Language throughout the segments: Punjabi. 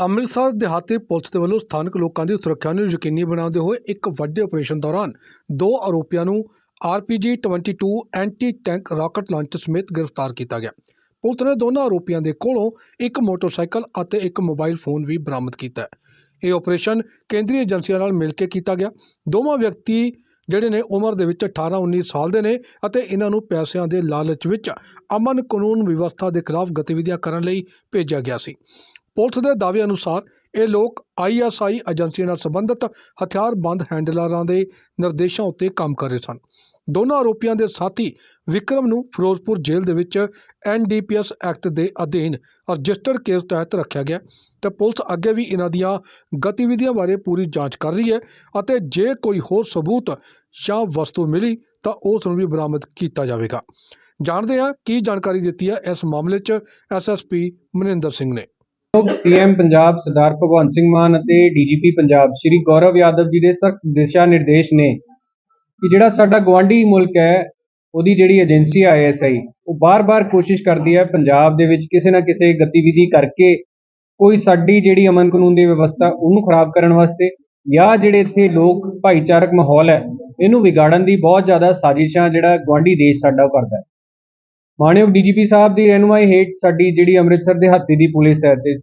ਅੰਮ੍ਰਿਤਸਰ ਦਿਹਾਤੀ ਪੁਲਿਸ ਦੇ ਵੱਲੋਂ ਸਥਾਨਕ ਲੋਕਾਂ ਦੀ ਸੁਰੱਖਿਆ ਨੂੰ ਯਕੀਨੀ ਬਣਾਉਂਦੇ ਹੋਏ ਇੱਕ ਵੱਡੇ ਆਪਰੇਸ਼ਨ ਦੌਰਾਨ ਦੋ ਆਰੋਪੀਆਂ ਨੂੰ RPG 22 anti tank rocket launcher ਸਮੇਤ ਗ੍ਰਿਫਤਾਰ ਕੀਤਾ ਗਿਆ। ਪੁਲਿਸ ਨੇ ਦੋਨਾਂ ਆਰੋਪੀਆਂ ਦੇ ਕੋਲੋਂ ਇੱਕ ਮੋਟਰਸਾਈਕਲ ਅਤੇ ਇੱਕ ਮੋਬਾਈਲ ਫੋਨ ਵੀ ਬਰਾਮਦ ਕੀਤਾ ਹੈ। ਇਹ ਆਪਰੇਸ਼ਨ ਕੇਂਦਰੀ ਏਜੰਸੀਆਂ ਨਾਲ ਮਿਲ ਕੇ ਕੀਤਾ ਗਿਆ। ਦੋਵਾਂ ਵਿਅਕਤੀ ਜਿਹੜੇ ਨੇ ਉਮਰ ਦੇ ਵਿੱਚ 18-19 ਸਾਲ ਦੇ ਨੇ ਅਤੇ ਇਹਨਾਂ ਨੂੰ ਪੈਸਿਆਂ ਦੇ ਲਾਲਚ ਵਿੱਚ ਅਮਨ ਕਾਨੂੰਨ ਵਿਵਸਥਾ ਦੇ ਖਿਲਾਫ ਗਤੀਵਿਧੀਆਂ ਕਰਨ ਲਈ ਭੇਜਿਆ ਗਿਆ ਸੀ। ਪੁਲਿਸ ਦੇ ਦਾਅਵੇ ਅਨੁਸਾਰ ਇਹ ਲੋਕ ਆਈਐਸਆਈ ਏਜੰਸੀ ਨਾਲ ਸੰਬੰਧਿਤ ਹਥਿਆਰਬੰਦ ਹੈਂਡਲਰਾਂ ਦੇ ਨਿਰਦੇਸ਼ਾਂ ਉੱਤੇ ਕੰਮ ਕਰ ਰਹੇ ਸਨ। ਦੋਨਾਂ ਆਰੋਪੀਆਂ ਦੇ ਸਾਥੀ ਵਿਕਰਮ ਨੂੰ ਫਿਰੋਜ਼ਪੁਰ ਜੇਲ੍ਹ ਦੇ ਵਿੱਚ ਐਨਡੀਪੀਐਸ ਐਕਟ ਦੇ ਅਧੀਨ ਰਜਿਸਟਰਡ ਕੇਸ ਤਹਿਤ ਰੱਖਿਆ ਗਿਆ ਤੇ ਪੁਲਿਸ ਅੱਗੇ ਵੀ ਇਹਨਾਂ ਦੀਆਂ ਗਤੀਵਿਧੀਆਂ ਬਾਰੇ ਪੂਰੀ ਜਾਂਚ ਕਰ ਰਹੀ ਹੈ ਅਤੇ ਜੇ ਕੋਈ ਹੋਰ ਸਬੂਤ ਜਾਂ ਵਸਤੂ ਮਿਲੀ ਤਾਂ ਉਸ ਨੂੰ ਵੀ ਬਰਾਮਦ ਕੀਤਾ ਜਾਵੇਗਾ। ਜਾਣਦੇ ਹਾਂ ਕੀ ਜਾਣਕਾਰੀ ਦਿੱਤੀ ਹੈ ਇਸ ਮਾਮਲੇ 'ਚ ਐਸਐਸਪੀ ਮਨਿੰਦਰ ਸਿੰਘ ਨੇ। ਪੀਐਮ ਪੰਜਾਬ ਸਰਦਾਰ ਭਗਵੰਤ ਸਿੰਘ ਮਾਨ ਅਤੇ ਡੀਜੀਪੀ ਪੰਜਾਬ ਸ਼੍ਰੀ ਗੌਰਵ ਯਾਦਵ ਜੀ ਦੇ ਸਖਤ ਦਿਸ਼ਾ ਨਿਰਦੇਸ਼ ਨੇ ਕਿ ਜਿਹੜਾ ਸਾਡਾ ਗਵਾਂਢੀ ਮੁਲਕ ਹੈ, ਉਹਦੀ ਜਿਹੜੀ ਏਜੰਸੀ ਆਈਐਸਆਈ ਉਹ ਬਾਰ-ਬਾਰ ਕੋਸ਼ਿਸ਼ ਕਰਦੀ ਹੈ ਪੰਜਾਬ ਦੇ ਵਿੱਚ ਕਿਸੇ ਨਾ ਕਿਸੇ ਗਤੀਵਿਧੀ ਕਰਕੇ ਕੋਈ ਸਾਡੀ ਜਿਹੜੀ ਅਮਨ ਕਾਨੂੰਨ ਦੀ ਵਿਵਸਥਾ ਉਹਨੂੰ ਖਰਾਬ ਕਰਨ ਵਾਸਤੇ ਜਾਂ ਜਿਹੜੇ ਇੱਥੇ ਲੋਕ ਭਾਈਚਾਰਕ ਮਾਹੌਲ ਹੈ, ਇਹਨੂੰ ਵਿਗਾੜਨ ਦੀ ਬਹੁਤ ਜ਼ਿਆਦਾ ਸਾਜ਼ਿਸ਼ਾਂ ਜਿਹੜਾ ਗਵਾਂਢੀ ਦੇਸ਼ ਸਾਡਾ ਉਹ ਕਰਦਾ ਹੈ। ਮਾਨਯੋਗ ਡੀਜੀਪੀ ਸਾਹਿਬ ਦੀ ਰਹਿਨੁਮਾਈ ਹੇਠ ਸਾਡੀ ਜਿਹੜੀ ਅੰਮ੍ਰਿਤਸਰ ਦੇ ਹਾਤੀ ਦੀ ਪੁਲਿਸ ਹੈ ਤੇ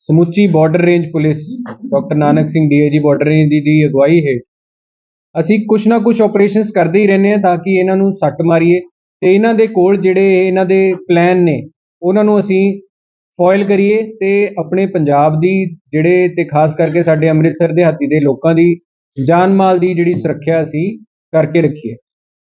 ਸਮੁੱਚੀ border range police doctor Nanak Singh DIG border range ਦੀ ਦੀ ਅਗਵਾਈ ਹੇਠ ਅਸੀਂ ਕੁਛ ਨਾ ਕੁਛ ਆਪਰੇਸ਼ਨਸ ਕਰਦੇ ਹੀ ਰਹਿੰਦੇ ਹਾਂ ਤਾਂ ਕਿ ਇਹਨਾਂ ਨੂੰ ਸੱਟ ਮਾਰੀਏ ਤੇ ਇਹਨਾਂ ਦੇ ਕੋਲ ਜਿਹੜੇ ਇਹਨਾਂ ਦੇ ਪਲਾਨ ਨੇ, ਉਹਨਾਂ ਨੂੰ ਅਸੀਂ ਫੋਇਲ ਕਰੀਏ ਤੇ ਆਪਣੇ ਪੰਜਾਬ ਦੀ ਜਿਹੜੇ ਤੇ ਖਾਸ ਕਰਕੇ ਸਾਡੇ ਅੰਮ੍ਰਿਤਸਰ ਦੇ ਹਾਤੀ ਦੇ ਲੋਕਾਂ ਦੀ ਜਾਨ ਮਾਲ ਦੀ ਜਿਹੜੀ ਸੁਰੱਖਿਆ ਅਸੀਂ ਕਰਕੇ ਰੱਖੀਏ।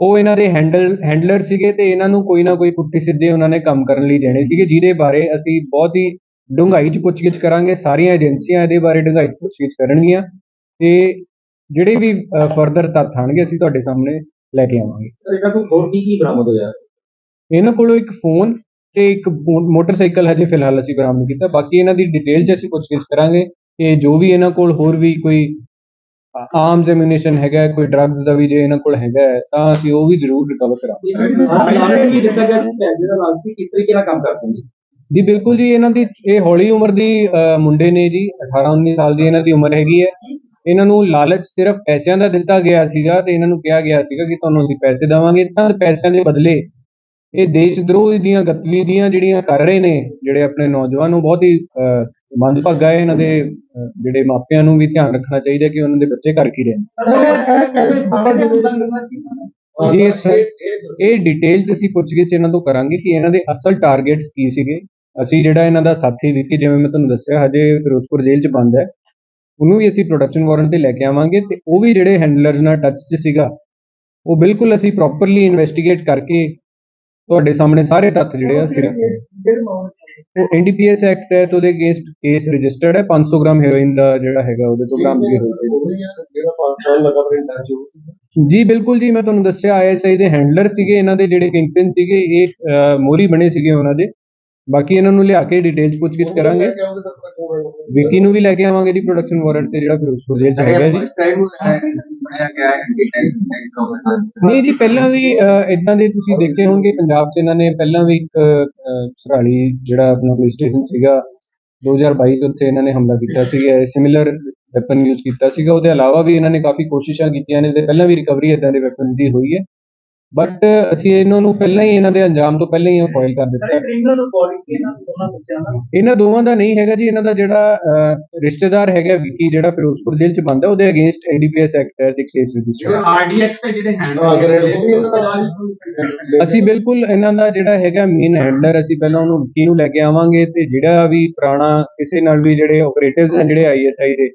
ਉਹ ਇਹਨਾਂ ਦੇ ਹੈਂਡਲ ਹੈਂਡਲਰ ਸੀਗੇ ਤੇ ਇਹਨਾਂ ਨੂੰ ਕੋਈ ਨਾ ਕੋਈ ਪੁੱਠੀ ਸਿੱਧੇ ਉਹਨਾਂ ਨੇ ਕੰਮ ਕਰਨ ਲਈ ਦੇਣੇ ਸੀਗੇ ਜਿਹਦੇ ਬਾਰੇ ਅਸੀਂ ਬਹੁਤ ਹੀ ਡੂੰਘਾਈ 'ਚ ਪੁੱਛਗਿੱਛ ਕਰਾਂਗੇ ਸਾਰੀਆਂ ਏਜੰਸੀਆਂ ਇਹਦੇ ਬਾਰੇ ਡੂੰਘਾਈ 'ਚ ਪੁੱਛਗਿੱਛ ਕਰਨਗੀਆਂ ਤੇ ਜਿਹੜੇ ਵੀ ਫਰਦਰ ਤੱਥ ਆਣਗੇ ਅਸੀਂ ਤੁਹਾਡੇ ਸਾਹਮਣੇ ਲੈ ਕੇ ਆਵਾਂਗੇ। ਸਰ ਇਹਨਾਂ ਤੋਂ ਹੋਰ ਕੀ ਕੀ ਬਰਾਮਦ ਹੋਇਆ? ਇਹਨਾਂ ਕੋਲੋਂ ਇੱਕ ਫੋਨ ਤੇ ਇੱਕ ਮੋਟਰਸਾਈਕਲ ਹਜੇ ਫਿਲਹਾਲ ਅਸੀਂ ਬਰਾਮਦ ਕੀਤਾ ਬਾਕੀ ਇਹਨਾਂ ਦੀ ਡਿਟੇਲ 'ਚ ਅਸੀਂ ਪੁੱਛਗਿੱਛ ਕਰਾਂਗੇ ਕਿ ਜੋ ਵੀ ਇਹਨਾਂ ਕੋਲ ਹੋਰ ਵੀ ਕੋਈ ਆਰਮਸ ਐਮੂਨੀਸ਼ਨ ਹੈਗਾ ਕੋਈ ਡਰੱਗਸ ਦਾ ਵੀ ਜੇ ਇਹਨਾਂ ਕੋਲ ਹੈਗਾ ਤਾਂ ਅਸੀਂ ਉਹ ਵੀ ਜ਼ਰੂਰ ਰਿਕਵਰ ਕਰਾਂਗੇ। ਆਨਲਾਈਨ ਵੀ ਦਿੱਤਾ ਗਿਆ ਸੀ? ਪੈਸੇ ਦਾ ਲਾਲਚੀ ਕਿਸ ਤਰੀਕੇ ਨਾਲ ਕੰਮ ਕਰਦੇ ਨੇ? ਜੀ ਬਿਲਕੁਲ ਜੀ ਇਹਨਾਂ ਦੀ ਇਹ ਹੌਲੀ ਉਮਰ ਦੀ ਮੁੰਡੇ ਨੇ ਜੀ 18 19 ਸਾਲ ਦੀ ਇਹਨਾਂ ਦੀ ਉਮਰ ਹੈਗੀ ਹੈ। ਇਹਨਾਂ ਨੂੰ ਲਾਲਚ ਸਿਰਫ ਪੈਸਿਆਂ ਦਾ ਦਿੱਤਾ ਗਿਆ ਸੀਗਾ ਤੇ ਇਹਨਾਂ ਨੂੰ ਕਿਹਾ ਗਿਆ ਸੀਗਾ ਕਿ ਤੁਹਾਨੂੰ ਅਸੀਂ ਪੈਸੇ ਦੇਵਾਂਗੇ। ਤਾਂ ਪੈਸਿਆਂ ਦੇ ਬਦਲੇ ਇਹ ਦੇਸ਼ ਦਰੋਹ ਦੀਆਂ ਗਤੀਵਿਧੀਆਂ ਜਿਹੜੀਆਂ ਕਰ ਰਹੇ ਨੇ ਜਿਹੜੇ ਆਪਣੇ ਨੌਜਵਾਨ ਨੂੰ ਬਹੁਤ ਹੀ ਮੰਦਭਾਗਾ ਹੈ ਇਹਨਾਂ ਦੇ ਜਿਹੜੇ ਮਾਪਿਆਂ ਨੂੰ ਵੀ ਧਿਆਨ ਰੱਖਣਾ ਚਾਹੀਦਾ ਕਿ ਉਹਨਾਂ ਦੇ ਬੱਚੇ ਘਰ ਕੀ ਰਹਿਣ। ਜੀ, ਇਹ ਡਿਟੇਲ ਚ ਅਸੀਂ ਪੁੱਛਗਿੱਛ ਇਹਨਾਂ ਤੋਂ ਕਰਾਂਗੇ ਕਿ ਇਹਨਾਂ ਦੇ ਅਸਲ ਟਾਰਗੇਟਸ ਕੀ ਸੀਗੇ। ਅਸੀਂ ਜਿਹੜਾ ਇਹਨਾਂ ਦਾ ਸਾਥੀ ਵਿੱਕੀ ਜਿਵੇਂ ਮੈਂ ਤੁਹਾਨੂੰ ਦੱਸਿਆ, ਹਜੇ ਫਿਰੋਜ਼ਪੁਰ ਜੇਲ੍ਹ ਚ ਬੰਦ ਹੈ। ਉਹਨੂੰ ਵੀ ਅਸੀਂ ਪ੍ਰੋਡਕਸ਼ਨ ਵਾਰੰਟ ਤੇ ਲੈ ਕੇ ਆਵਾਂਗੇ ਤੇ ਉਹ ਵੀ ਜਿਹੜੇ ਹੈਂਡਲਰਸ ਨਾਲ ਟੱਚ 'ਚ ਸੀਗਾ, ਉਹ ਬਿਲਕੁਲ ਅਸੀਂ ਪ੍ਰੋਪਰਲੀ ਇਨਵੈਸਟੀਗੇਟ ਕਰਕੇ ਤੁਹਾਡੇ ਸਾਹਮਣੇ ਸਾਰੇ ਤੱਥ ਜਿਹੜੇ ਆ ਸਿਰ ਉਹ ਐਨਡੀਪੀਐਸ ਐਕਟ ਹੈ ਤੇ ਉਹਦੇ ਅਗੇਂਸਟ ਕੇਸ ਰਜਿਸਟਰਡ ਹੈ 500 ਗ੍ਰਾਮ ਹੈਰੋਇਨ ਦਾ ਜਿਹੜਾ ਹੈਗਾ ਉਹਦੇ ਤੋਂ ਹੋਈ ਹੈ ਜਿਹੜਾ 5 ਸਾਲ ਲਗਾਤਾਰ ਇੰਟਰਵਿਊ ਜੀ ਬਿਲਕੁਲ ਜੀ ਮੈਂ ਤੁਹਾਨੂੰ ਦੱਸਿਆ ਆਈਐਸਆਈ ਦੇ ਹੈਂਡਲਰ ਸੀਗੇ ਇਹਨਾਂ ਦੇ ਜਿਹੜੇ ਕਿੰਗਪਿਨ ਸੀਗੇ ਇਹ ਮੋਹਰੀ ਬਣੇ ਸੀਗੇ ਉਹਨਾਂ ਦੇ। ਬਾਕੀ ਇਹਨਾਂ ਨੂੰ ਲਿਆ ਕੇ ਡਿਟੇਲਸ ਪੁੱਛਗਿੱਛ ਕਰਾਂਗੇ। ਵਿੱਕੀ ਨੂੰ ਵੀ ਲੈ ਕੇ ਆਵਾਂਗੇ ਜੀ ਪ੍ਰੋਡਕਸ਼ਨ ਵਾਰੰਟ ਤੇ ਜਿਹੜਾ ਫਿਰੋਜ਼ਪੁਰ ਜੇਲ੍ਹ ਚ ਹੈਗਾ ਜੀ। ਨਹੀਂ ਜੀ ਪਹਿਲਾਂ ਵੀ ਇਦਾਂ ਦੇ ਤੁਸੀਂ ਦੇਖੇ ਹੋਣਗੇ ਪੰਜਾਬ 'ਚ ਇਹਨਾਂ ਨੇ ਪਹਿਲਾਂ ਵੀ ਇੱਕ ਸਰਾਲੀ ਜਿਹੜਾ ਆਪਣਾ ਪੁਲਿਸ ਸਟੇਸ਼ਨ ਸੀਗਾ 2022 ਚ ਉੱਥੇ ਇਹਨਾਂ ਨੇ ਹਮਲਾ ਕੀਤਾ ਸੀਗਾ ਸਿਮਿਲਰ ਵੈਪਨ ਯੂਜ਼ ਕੀਤਾ ਸੀਗਾ। ਉਹਦੇ ਇਲਾਵਾ ਵੀ ਇਹਨਾਂ ਨੇ ਕਾਫੀ ਕੋਸ਼ਿਸ਼ਾਂ ਕੀਤੀਆਂ ਨੇ ਤੇ ਪਹਿਲਾਂ ਵੀ ਰਿਕਵਰੀ ਇਦਾਂ ਦੇ ਵੈਪਨਸ ਦੀ ਹੋਈ ਹੈ। ਬਟ ਅਸੀਂ ਇਹਨਾਂ ਨੂੰ ਪਹਿਲਾਂ ਹੀ ਇਹਨਾਂ ਦੇ ਅੰਜਾਮ ਤੋਂ ਪਹਿਲਾਂ ਹੀ ਫਾਈਲ ਕਰ ਦਿੱਤਾ। ਕ੍ਰਿਮੀਨਲ ਰਿਕਾਰਡ ਇਹਨਾਂ ਦੋਨਾਂ ਬੱਚਿਆਂ ਦਾ ਇਹਨਾਂ ਦੋਵਾਂ ਦਾ ਨਹੀਂ ਹੈਗਾ ਜੀ ਇਹਨਾਂ ਦਾ ਜਿਹੜਾ ਰਿਸ਼ਤੇਦਾਰ ਹੈਗਾ ਵਿੱਕੀ ਜਿਹੜਾ ਫਿਰੋਜ਼ਪੁਰ ਜੇਲ੍ਹ ਚ ਬੰਦਾ ਉਹਦੇ ਅਗੇਂਸਟ ਐਨਡੀਪੀਐਸ ਐਕਟ ਹੈ ਤੇ ਕੇਸ ਰਜਿਸਟਰ ਆਰਡੀਐਕਸ ਤੇ ਜਿਹੜੇ ਹੈਂਡ ਹਾਂ, ਅਗਰ ਇਹ ਤੁਸੀਂ ਇਹਨਾਂ ਦਾ ਅਸੀਂ ਬਿਲਕੁਲ ਇਹਨਾਂ ਦਾ ਜਿਹੜਾ ਹੈਗਾ ਮੇਨ ਹੈਂਡਲਰ ਅਸੀਂ ਪਹਿਲਾਂ ਉਹਨੂੰ ਵਿੱਕੀ ਨੂੰ ਲੈ ਕੇ ਆਵਾਂਗੇ ਤੇ ਜਿਹੜਾ ਵੀ ਪੁਰਾਣਾ ਕਿਸੇ ਨਾਲ ਵੀ ਜਿਹੜੇ ਆਪਰੇਟਿਵਸ ਹਨ ਜਿਹੜੇ ਆਈਐਸਆਈ ਦੇ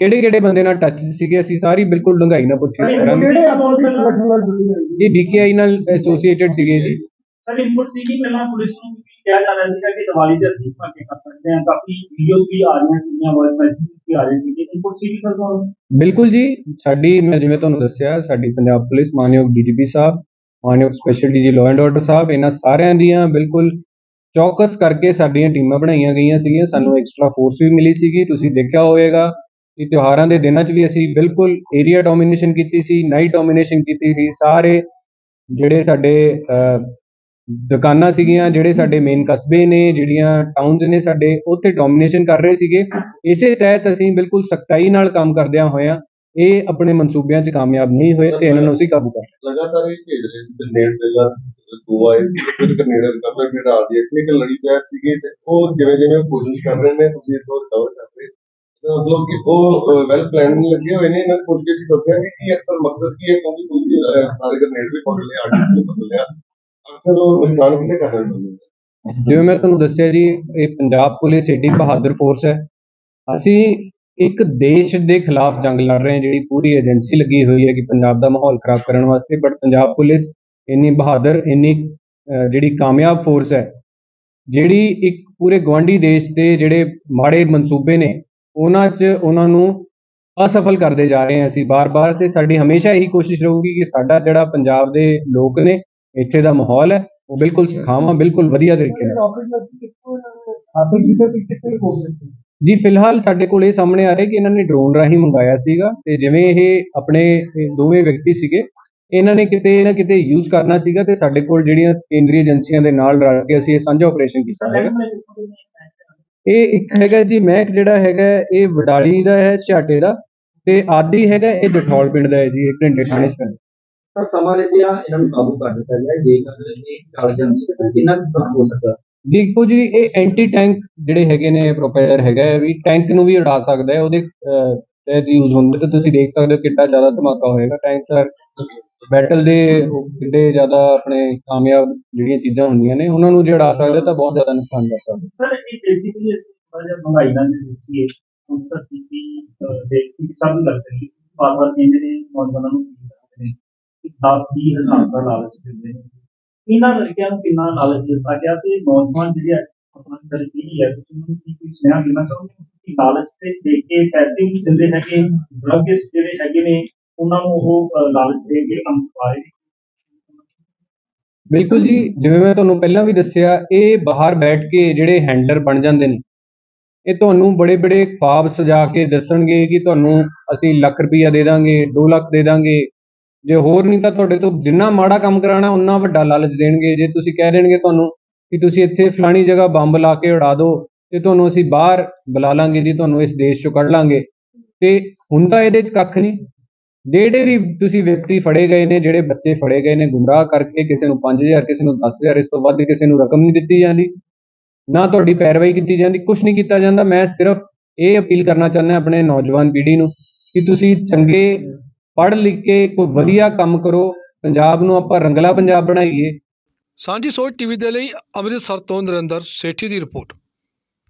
ਕਿਹੜੇ ਕਿਹੜੇ ਬੰਦੇ ਨਾਲ ਟੱਚ ਸੀਗੇ ਅਸੀਂ ਸਾਰੀ ਬਿਲਕੁਲ ਡੂੰਘਾਈ ਨਾਲ ਕਰਾਂਗੇ। ਕਿਹੜੇ ਅਬਾਊਟ ਸੰਗਠਨ ਨਾਲ ਜੁੜੀ ਹੋਈ ਇਹ ਬੀਕੇਆਈ ਨਾਲ ਐਸੋਸੀਏਟਡ ਸੀਗੇ ਜੀ। ਸਰ ਇਨਪੁਟ ਸੀ ਕਿ ਪਹਿਲਾਂ ਪੁਲਿਸ ਨੂੰ ਵੀ ਕਿਹਾ ਜਾ ਰਿਹਾ ਸੀਗਾ ਕਿ ਦੀਵਾਲੀ ਤੇ ਅਸੀਂ ਭਾਗੇ ਕਰ ਸਕਦੇ ਹਾਂ। ਕਾਫੀ ਵੀਡੀਓਜ਼ ਵੀ ਆ ਰਹੀਆਂ ਸੀਗੀਆਂ ਵਾਇਸ ਮੈਸੇਜ ਵੀ ਆ ਰਹੇ ਸੀਗੇ ਇਨਪੁਟ ਸੀ ਕਿ ਸਰ ਤੁਹਾਨੂੰ? ਬਿਲਕੁਲ ਜੀ। ਸਾਡੀ ਮੈਂ ਜਿਵੇਂ ਤੁਹਾਨੂੰ ਦੱਸਿਆ ਸਾਡੀ ਪੰਜਾਬ ਪੁਲਿਸ ਮਾਨਯੋਗ ਡੀਜੀਪੀ ਸਾਹਿਬ ਮਾਨਯੋਗ special DG law and order ਸਾਹਿਬ ਇਹਨਾਂ ਸਾਰਿਆਂ ਦੀਆਂ ਬਿਲਕੁਲ ਚੌਕਸ ਕਰਕੇ ਸਾਡੀਆਂ ਟੀਮਾਂ ਬਣਾਈਆਂ ਗਈਆਂ ਸੀਗੀਆਂ। ਸਾਨੂੰ ਐਕਸਟਰਾ ਫੋਰਸ ਵੀ ਮਿਲੀ ਸੀਗੀ। ਤੁਸੀਂ ਦੇਖਿਆ ਹੋਵੇਗਾ ਕਿ ਤਿਉਹਾਰਾਂ ਦੇ ਦਿਨਾਂ 'ਚ ਵੀ ਅਸੀਂ ਬਿਲਕੁਲ ਏਰੀਆ ਡੋਮੀਨੇਸ਼ਨ ਕੀਤੀ ਸੀ ਨਾਈਟ ਡੋਮੀਨੇਸ਼ਨ ਕੀਤੀ ਸੀ। ਸਾਰੇ ਜਿਹੜੇ ਸਾਡੇ ਦੁਕਾਨਾਂ ਸੀਗੀਆਂ, ਜਿਹੜੇ ਸਾਡੇ ਮੇਨ ਕਸਬੇ ਨੇ, ਜਿਹੜੀਆਂ ਟਾਊਨਸ ਨੇ ਸਾਡੇ, ਉੱਥੇ ਡੋਮੀਨੇਸ਼ਨ ਕਰ ਰਹੇ ਸੀਗੇ। ਇਸੇ ਤਹਿਤ ਅਸੀਂ ਬਿਲਕੁਲ ਸਖਤਾਈ ਨਾਲ ਕੰਮ ਕਰਦਿਆਂ ਹੋਇਆਂ ਇਹ ਆਪਣੇ ਮਨਸੂਬਿਆਂ 'ਚ ਕਾਮਯਾਬ ਨਹੀਂ ਹੋਏ ਤੇ ਇਹਨਾਂ ਨੂੰ ਅਸੀਂ ਕਾਬੂ ਕਰ ਲਗਾਤਾਰ ਇਹ ਭੇਜ ਰਹੇ ਸੀ ਗ੍ਰਨੇਡ ਗੋਆ ਫਿਰ ਗ੍ਰਨੇਡ ਰਿਕਵਰ ਜਿਹੜਾ ਆਰਡੀਐਕਸ ਇੱਕ ਲੜੀ ਪੈ ਸੀਗੀ ਤੇ ਉਹ ਜਿਵੇਂ ਜਿਵੇਂ ਕੋਸ਼ਿਸ਼ ਕਰ ਰਹੇ ਨੇ, ਤੁਸੀਂ ਇਸ ਤੋਂ ਰਿਕਵਰ ਕਰ ਰਹੇ ਮਤਲਬ ਕਿ ਉਹ ਵੈਲ ਪਲਾਨ ਲੱਗੇ ਹੋਏ ਨੇ, ਇਹਨਾਂ ਨੇ ਪੁੱਛ ਕੇ ਜੀ ਦੱਸਿਆ ਕਿ ਕੀ ਅਕਸਰ ਮਕਸਦ ਕੀ ਹੈ, ਕਿਉਂਕਿ ਤੁਸੀਂ ਸਾਰੇ ਗ੍ਰਨੇਡ ਵੀ ਪਕੜ ਲਏ ਆਰਡੀਐਕਸ ਵੀ ਪਕੜ ਲਿਆ। ਅਕਸਰ ਉਹ ਨੁਕਸਾਨ ਕਿੰਨੇ ਕਰ ਰਹੇ ਨੇ? ਜਿਵੇਂ ਮੈਂ ਤੁਹਾਨੂੰ ਦੱਸਿਆ ਜੀ, ਇਹ ਪੰਜਾਬ ਪੁਲਿਸ ਏਡੀ ਬਹਾਦਰ ਫੋਰਸ ਹੈ। ਅਸੀਂ ਇੱਕ ਦੇਸ਼ ਦੇ ਖਿਲਾਫ ਜੰਗ ਲੜ ਰਹੇ ਹਾਂ, ਜਿਹੜੀ ਪੂਰੀ ਏਜੰਸੀ ਲੱਗੀ ਹੋਈ ਹੈ ਕਿ ਪੰਜਾਬ ਦਾ ਮਾਹੌਲ ਖਰਾਬ ਕਰਨ ਵਾਸਤੇ ਬਟ ਪੰਜਾਬ ਪੁਲਿਸ ਇੰਨੀ ਬਹਾਦਰ, ਇੰਨੀ ਜਿਹੜੀ ਕਾਮਯਾਬ ਫੋਰਸ ਹੈ, ਜਿਹੜੀ ਇੱਕ ਪੂਰੇ ਗਵਾਂਢੀ ਦੇਸ਼ ਦੇ ਜਿਹੜੇ ਮਾੜੇ ਮਨਸੂਬੇ ਨੇ ਉਹਨਾਂ 'ਚ ਉਹਨਾਂ ਨੂੰ ਅਸਫਲ ਕਰਦੇ ਜਾ ਰਹੇ ਹਾਂ ਅਸੀਂ ਬਾਰ-ਬਾਰ ਤੇ ਸਾਡੀ ਹਮੇਸ਼ਾ ਇਹੀ ਕੋਸ਼ਿਸ਼ ਰਹੂਗੀ ਕਿ ਸਾਡਾ ਜਿਹੜਾ ਪੰਜਾਬ ਦੇ ਲੋਕ ਨੇ ਇੱਥੇ ਦਾ ਮਾਹੌਲ ਹੈ ਉਹ ਬਿਲਕੁਲ ਸੁਖਾਵਾਂ ਬਿਲਕੁਲ ਵਧੀਆ ਤਰੀਕੇ ਨਾਲ। ਜੀ ਫਿਲਹਾਲ ਸਾਡੇ ਕੋਲ ਇਹ ਸਾਹਮਣੇ ਆ ਰਿਹਾ ਕਿ ਇਹਨਾਂ ਨੇ ਡਰੋਨ ਰਾਹੀਂ ਮੰਗਾਇਆ ਸੀਗਾ ਤੇ ਜਿਵੇਂ ਇਹ ਆਪਣੇ ਦੋਵੇਂ ਵਿਅਕਤੀ ਸੀਗੇ ਇਹਨਾਂ ਨੇ ਕਿਤੇ ਨਾ ਕਿਤੇ ਯੂਜ਼ ਕਰਨਾ ਸੀਗਾ ਤੇ ਸਾਡੇ ਕੋਲ ਜਿਹੜੀਆਂ ਕੇਂਦਰੀ ਏਜੰਸੀਆਂ ਦੇ ਨਾਲ ਰਲ ਕੇ ਅਸੀਂ ਇਹ ਸਾਂਝਾ ਆਪਰੇਸ਼ਨ ਕੀਤਾ ਹੈਗਾ। ਇਹ ਇੱਕ ਹੈਗਾ ਜੀ ਮਹਿਕ ਜਿਹੜਾ ਹੈਗਾ ਇਹ ਵਡਾਲੀ ਦਾ ਹੈ ਛਾਟੇ ਦਾ ਤੇ ਆਦੀ ਹੈਗਾ ਇਹ ਜਠੌਲ ਪਿੰਡ ਦਾ ਹੈ ਜੀ ਇਹ ਘੰਟੇ ਥਾਣੇ ਪੈਂਦਾ। ਪਰ ਸਮਾਂ ਲੱਗਿਆ ਇਹਨਾਂ ਨੂੰ ਕਾਬੂ ਕਰ ਦਿੱਤਾ ਗਿਆ ਜੇਕਰ ਇਹ ਚੱਲ ਜਾਂਦੀ ਤਾਂ ਕਿੰਨਾ ਕੁ ਹੋ ਸਕਦਾ ਦੇਖੋ ਜੀ ਇਹ ਐਂਟੀ ਟੈਂਕ ਜਿਹੜੇ ਹੈਗੇ ਨੇ ਪ੍ਰੋਪੇਲਰ ਹੈਗਾ ਹੈ ਵੀ ਟੈਂਕ ਨੂੰ ਵੀ ਉਡਾ ਸਕਦਾ ਹੈ ਉਹਦੇ ਤਹਿਤ ਯੂਜ਼ ਹੁੰਦੇ ਤਾਂ ਤੁਸੀਂ ਦੇਖ ਸਕਦੇ ਹੋ ਕਿੰਨਾ ਜ਼ਿਆਦਾ ਧਮਾਕਾ ਹੋਏਗਾ ਟੈਂਕ ਸਰ ਬੈਟਲ ਦੇ ਉਹ ਕਿੰਨੇ ਜ਼ਿਆਦਾ ਆਪਣੇ ਕਾਮਯਾਬ ਜਿਹੜੀਆਂ ਚੀਜ਼ਾਂ ਹੁੰਦੀਆਂ ਨੇ ਉਹਨਾਂ ਨੂੰ ਜੇ ਸਕਦਾ ਤਾਂ ਬਹੁਤ ਜ਼ਿਆਦਾ ਨੁਕਸਾਨ ਕਰ ਸਕਦਾ। ਸਰ ਇਹ ਬੇਸਿਕਲੀ ਅਸੀਂ ਥੋੜਾ ਜਿਹਾ ਮਹਿੰਗਾਈ ਨਾਲ ਦੇਖੀਏ ਹੁਣ ਤਾਂ ਸਿੱਧੀ ਦੇਖੀ ਸਭ ਨੂੰ ਲੱਗਦਾ ਹੈ ਬਾਰ ਬਾਰ ਕਹਿੰਦੇ ਨੇ ਨੌਜਵਾਨਾਂ ਨੂੰ ਕੀ ਕਰਦੇ ਨੇ ਕਿ 10 20 ਹਜ਼ਾਰ ਦਾ ਲਾਲਚ ਦਿੰਦੇ ਨੇ। ਇਹਨਾਂ ਲੜਕਿਆਂ ਨੂੰ ਕਿੰਨਾ ਲਾਲਚ ਦਿੱਤਾ ਗਿਆ ਤੇ ਨੌਜਵਾਨ ਜਿਹੜੇ ਆ, ਆਪਣਾ ਤਰੀਕੀ ਹੈ ਤੁਸੀਂ ਨੂੰ ਕੀ ਕੋਈ ਸੁਨੇਹਾ ਦੇਣਾ ਚਾਹੁੰਦੇ ਕਿ ਲਾਲਚ ਤੇ ਦੇ ਕੇ ਪੈਸੇ ਵੀ ਦਿੰਦੇ ਹੈਗੇ ਡਰੱਗਿਸਟ ਜਿਹੜੇ ਹੈਗੇ ਨੇ ਉਹਨਾਂ ਨੂੰ ਉਹ ਲਾਲਚ ਦੇ ਕੇ ਕੰਮ ਕਰਵਾ ਬਿਲਕੁਲ ਜੀ, ਜਿਵੇਂ ਮੈਂ ਤੁਹਾਨੂੰ ਪਹਿਲਾਂ ਵੀ ਦੱਸਿਆ, ਇਹ ਬਾਹਰ ਬੈਠ ਕੇ ਜਿਹੜੇ ਹੈਂਡਲਰ ਬਣ ਜਾਂਦੇ ਨੇ, ਇਹ ਤੁਹਾਨੂੰ ਬੜੇ ਬੜੇ ਖੁਆਬ ਸਜਾ ਕੇ ਦੱਸਣਗੇ ਕਿ ਤੁਹਾਨੂੰ ਅਸੀਂ ਲੱਖ ਰੁਪਈਆ ਦੇ ਦਾਂਗੇ 2 ਲੱਖ ਦੇ ਦਾਂਗੇ। ਜੇ ਹੋਰ ਨਹੀਂ ਤਾਂ ਤੁਹਾਡੇ ਤੋਂ ਜਿੰਨਾ ਮਾੜਾ ਕੰਮ ਕਰਾਣਾ ਉਨਾ ਵੱਡਾ ਲਾਲਚ ਦੇਣਗੇ। ਜੇ ਤੁਸੀਂ ਕਹਿ ਦੇਣਗੇ ਤੁਹਾਨੂੰ ਕਿ ਤੁਸੀਂ ਇੱਥੇ ਫਲਾਣੀ ਜਗ੍ਹਾ ਬੰਬ ਲਾ ਕੇ ਉਡਾ ਦਿਓ, ਤੇ ਤੁਹਾਨੂੰ ਅਸੀਂ ਬਾਹਰ ਬੁਲਾ ਲਾਂਗੇ ਜੀ, ਤੁਹਾਨੂੰ ਇਸ ਦੇਸ਼ ਚੋਂ ਕੱਢ ਲਾਂਗੇ। ਤੇ ਹੁੰਦਾ ਇਹਦੇ 'ਚ ਕੱਖ ਨਹੀਂ। ਜਿਹੜੇ ਵੀ ਤੁਸੀਂ ਵਿਅਕਤੀ ਫੜੇ ਗਏ ਨੇ, ਜਿਹੜੇ ਬੱਚੇ ਫੜੇ ਗਏ ਨੇ, ਗੁੰਮਰਾਹ ਕਰਕੇ ਕਿਸੇ ਨੂੰ 5000 ਕਿਸੇ ਨੂੰ 10000 ਇਸ ਤੋਂ ਵੱਧ ਕਿਸੇ ਨੂੰ ਰਕਮ ਨਹੀਂ ਦਿੱਤੀ ਜਾਂਦੀ, ਨਾ ਤੁਹਾਡੀ ਪੈਰਵਾਈ ਕੀਤੀ ਜਾਂਦੀ ਕੁਝ ਨਹੀਂ ਕੀਤਾ ਜਾਂਦਾ। ਮੈਂ ਸਿਰਫ ਇਹ ਅਪੀਲ ਕਰਨਾ ਚਾਹੁੰਦਾ ਆਪਣੇ ਨੌਜਵਾਨ ਪੀੜ੍ਹੀ ਨੂੰ ਕਿ ਤੁਸੀਂ ਚੰਗੇ ਪੜ੍ਹ ਲਿਖ ਕੇ ਕੋਈ ਵਧੀਆ ਕੰਮ ਕਰੋ। ਪੰਜਾਬ ਨੂੰ ਆਪਾਂ ਰੰਗਲਾ ਪੰਜਾਬ ਬਣਾਈਏ। ਸਾਂਝੀ ਸੋਚ ਟੀਵੀ ਦੇ ਲਈ ਅੰਮ੍ਰਿਤਸਰ ਤੋਂ ਨਰਿੰਦਰ ਸੇਠੀ ਦੀ ਰਿਪੋਰਟ।